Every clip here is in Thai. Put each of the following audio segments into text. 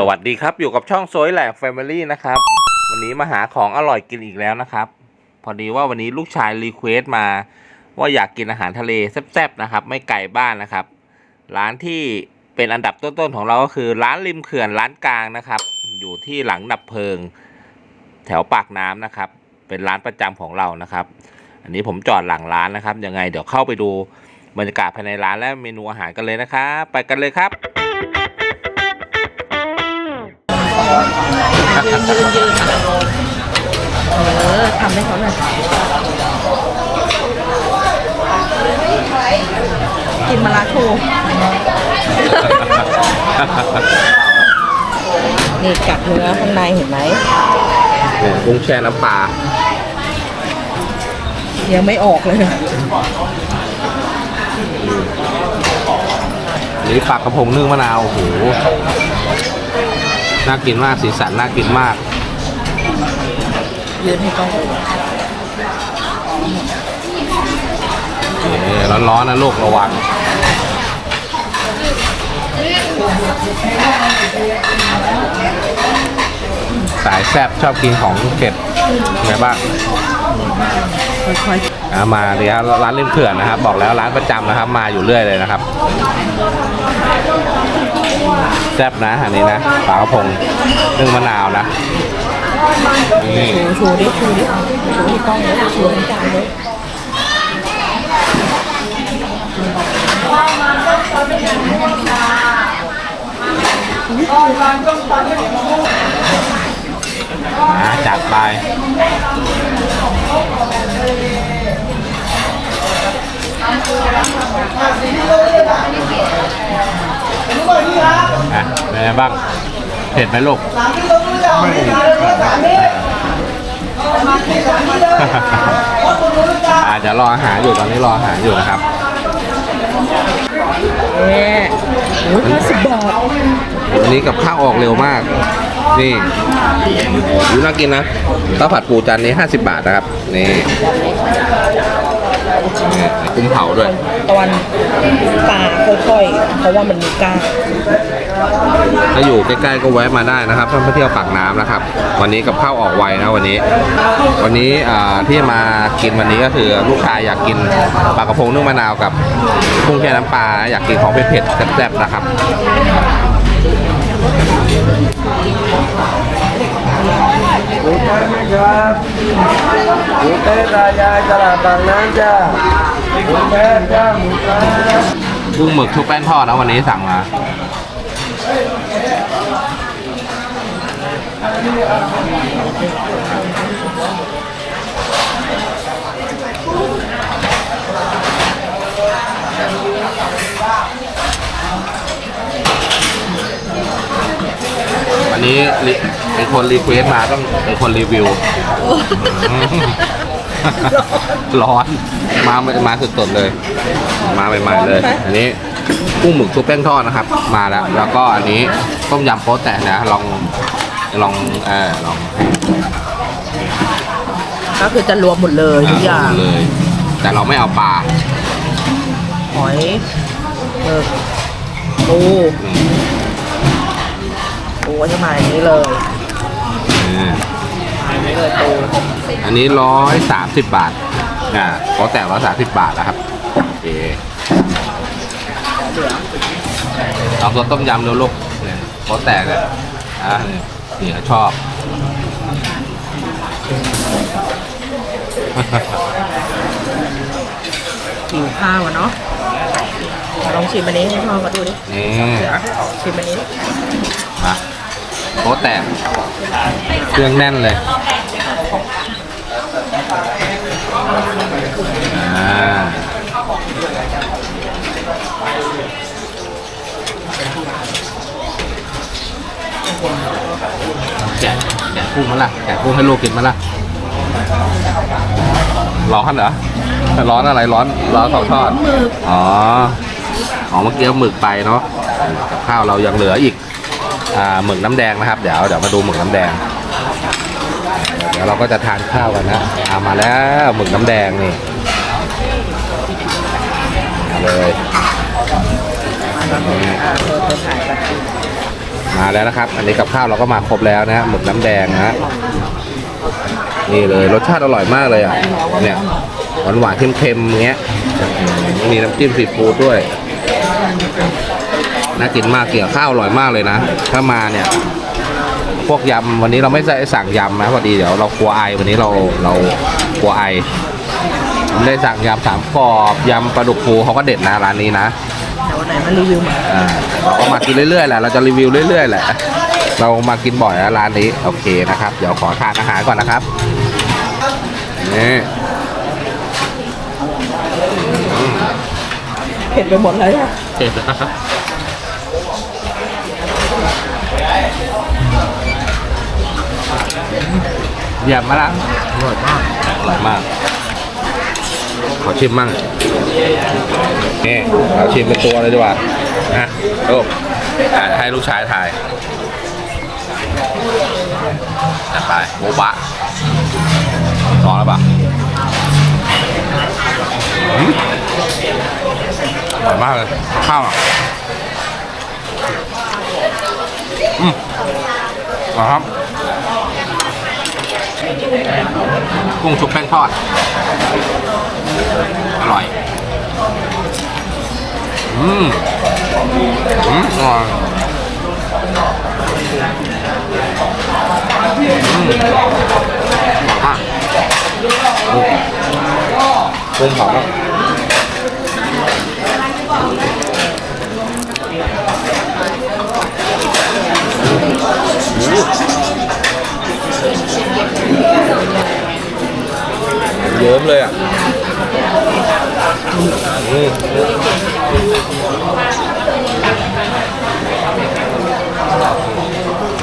สวัสดีครับอยู่กับช่องโซยแหลกแฟมิลี่นะครับ วันนี้มาหาของอร่อยกินอีกแล้วนะครับ พอดีว่าวันนี้ลูกชายรีเควสต์มา ว่าอยากกินอาหารทะเลแซ่บๆนะครับ ไม่ไกลบ้านนะครับ ร้านที่เป็นอันดับต้นๆของเราก็คือร้านริมเขื่อนร้านกลางนะครับ อยู่ที่หลังดับเพลิง แถวปากน้ำนะครับ เป็นร้านประจำของเรานะครับ อันนี้ผมจอดหลังร้านนะครับยังไงเดี๋ยวเข้าไปดูบรรยากาศภายในร้านและเมนูอาหารกันเลยนะครับ ไปกันเลยครับ ยืนยืนยืนเออทำให้เขาหน่อยกินมะระโชว์นี่กัดเนื้อข้างในเห็นไหมเนี่ยกุ้งแช่น้ำปลายังไม่ออกเลยนะหรือปลากระพงนึ่งมะนาว โอ้โห น่ากินมากสีสันน่ากินมากยืนให้กล้องดูนี่ร้อนๆนะลูกระวังสายแซ่บชอบกินของเผ็ดไงบ้างค่อยอะมาเลยครับร้านริมเขื่อนนะครับ บอกแล้วร้านประจำนะครับ มาอยู่เรื่อยเลยนะครับ แซ่บนะอันนี้นะปลากระพงนึ่งมะนาวนะนี่ชูดิชูดิชูให้กล้องเลยชูให้จานเลยจัดไป เป็นไงบ้าง เผ็ดไหมลูกอาจจะรออาหารอยู่ตอนนี้รออาหารอยู่นะครับเอ๊ะโอ้ยห้าสิบบาทวันนี้กับข้าวออกเร็วมาก นี่ดูน่ากินนะข้าวผัดปูจานนี้ 50 บาทนะครับ นี่นี่กุ้งเผาด้วยตอนปลาค่อยๆ เพราะว่ามันมีก้าง ถ้าอยู่ใกล้ๆก็แวะมาได้นะครับถ้ามาเที่ยวปากน้ำนะครับ วันนี้กับข้าวออกไวนะวันนี้ วันนี้ที่มากินวันนี้ก็คือลูกชายอยากกินปลากระพงนึ่งมะนาวกับกุ้งแช่น้ำปลาอยากกินของเผ็ดๆแซ่บๆนะครับหมูแท้ไหมครับหมูแท้ตายายตลาดบางน้ำจ้าหมูแท้จ้าหมูแท้กุ้งหมึกชุบแป้งทอดนะวันนี้สั่งมา วันนี้รีเป็นคนรีเควสต์มาต้องเป็นคนรีวิวร้อน มามาสดๆเลย มาใหม่ๆเลย อันนี้ กุ้งหมึกชุบแป้งทอดนะครับ มาแล้ว แล้วก็อันนี้ต้มยำโป๊ะแตะนะ ลองลองเออลองก็คือจะรวมหมดเลยทุกอย่างเลย แต่เราไม่เอาปลาหอยหมึกปูอืมปูก็จะมาอย่างนี้เลยอ่ามาอย่างนี้เลยปูอันนี้ร้อยสามสิบบาทอ่าโป๊ะแตะร้อยสามสิบบาทนะครับโอเค ลองตัวต้มยำดูลูกเนี่ยโป๊ะแตะเนี่ยอ่านี่เขาชอบ หิวข้าวอะเนาะลองชิมอันนี้ให้พ่อมาดูดินี่ชิมอันนี้มาโป๊ะแตกเครื่องแน่นเลยอ่า แกะแกะกุ้งมาละแกะกุ้งให้ลูกกินมาละร้อนเหรอ ร้อนอะไรร้อนร้อนสองทอด อ๋อ อ๋อเมื่อกี้หมึกไปเนาะกับข้าวเรายังเหลืออีก อ่าหมึกน้ำแดงนะครับ เดี๋ยวเดี๋ยวมาดูหมึกน้ำแดง เดี๋ยวเราก็จะทานข้าวกันนะอามาแล้วหมึกน้ำแดงนี่มาเลย มาแล้วนะครับ อันนี้กับข้าวเราก็มาครบแล้วนะฮะหมึกน้ำแดงนะฮะนี่เลยรสชาติอร่อยมากเลยอะเนี่ยหวานหวานเค็มๆอย่างเงี้ยมีน้ำจิ้มซีฟู้ดด้วยน่ากินมากเกี่ยวข้าวอร่อยมากเลยนะ ถ้ามาเนี่ย พวกยำวันนี้เราไม่ได้สั่งยำนะพอดีเดี๋ยวเรากลัวไอวันนี้เราเรากลัวไอไม่ได้สั่งยำสามกรอบยำปลาดุกฟูเขาก็เด็ดนะร้านนี้นะ ววันไหนมารีวิวใหม่อ่าเราก็มากินเรื่อยๆแหละเราจะรีวิวเรื่อยๆแหละเรามากินบ่อยนะร้านนี้โอเคนะครับ เดี๋ยวขอทานอาหารก่อนนะครับนี่เผ็ดไปหมดเลยอะเผ็ดนะครับเยี่ยมมากอร่อยมากอร่อยมากข อชิมมั่งนี่เราชิมเป็นตัวเลยดีกว่านะลูกอะให้ลูกชายถ่ายจัดไปโบบะลองแล้วปะอืมอร่อยมากเลยข้าวอะอืมอร่อยครับ กุ้งชุบแป้งทอด อร่อย อืม อืมอร่อยอืมอร่อยมากกุ้งหอมมาก มเลยอะ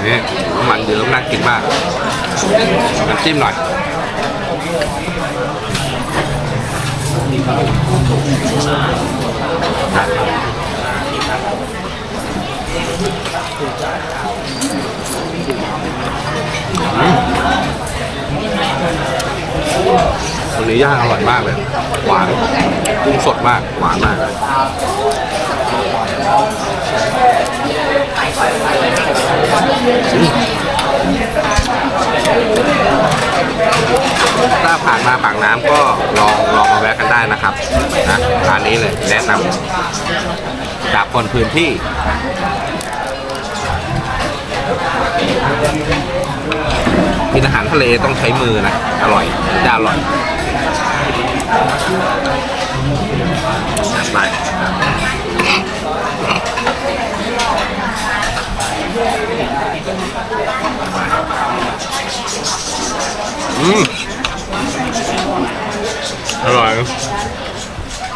นี่น้ำมันเดือดน่ากินมากน้ำจิ้มหน่อย นนี้ย่างอร่อยมากเลย หวานกุ้งสดมาก หวานมากถ้าผ่านมาปากน้ำก็ลองลองมาแวะกันได้นะครับนะร้านนี้เลยแนะนำจากคนพื้นที่กินอาหารทะเลต้องใช้มือนะ อร่อยจะอร่อย ไปอืมอร่อย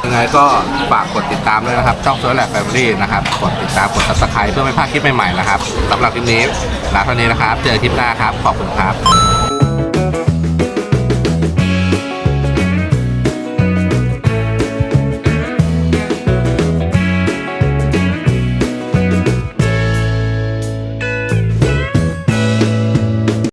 ยังไงก็ฝากกดติดตามด้วยนะครับ ช่องเซิร์ชแลบแฟมิลี่นะครับ กดติดตามกดซับสไครต์เพื่อไม่พลาดคลิปใหม่ๆนะครับสำหรับคลิปนี้ลาเท่านี้นะครับ เจอคลิปหน้าครับ ขอบคุณครับ